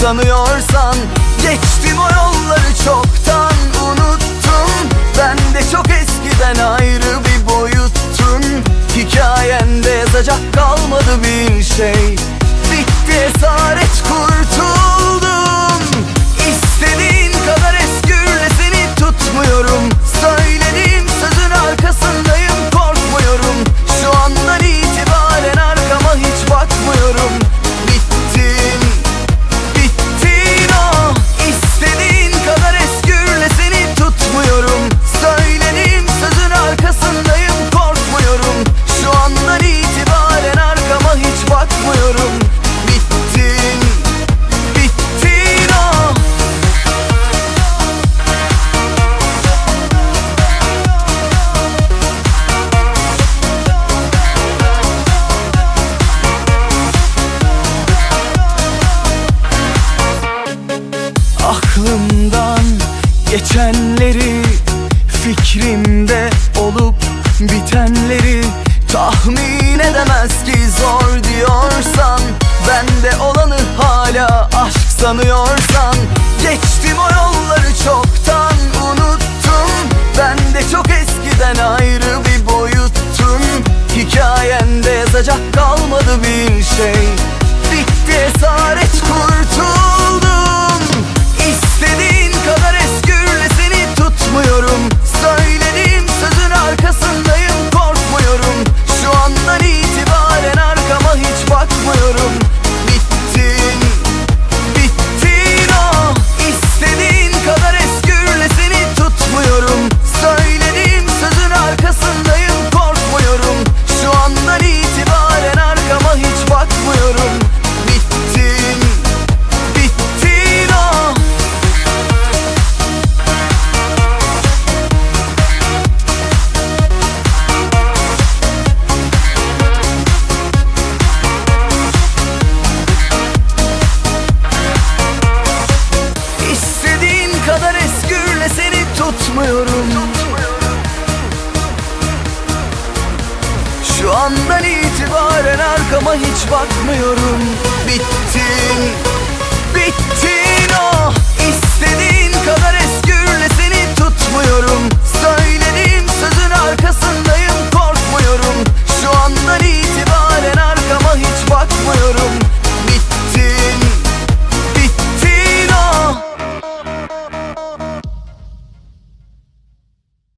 sanıyorsan Geçtim o yolları çoktan unuttum Ben de çok eskiden ayrı bir boyuttun. Hikayende yazacak kalmadı bir şey. Bitti esaret kurtuldum geçenleri Fikrimde olup bitenleri Tahmin edemez ki zor diyorsan Bende olanı hala aşk sanıyorsan. Geçtim o yolları çoktan unuttum. Ben de çok eskiden ayrı bir boyuttun Hikayende yazacak kalmadı bir şey kadar eskürle seni tutmuyorum. Şu andan itibaren arkama hiç bakmıyorum. Bittin, bittin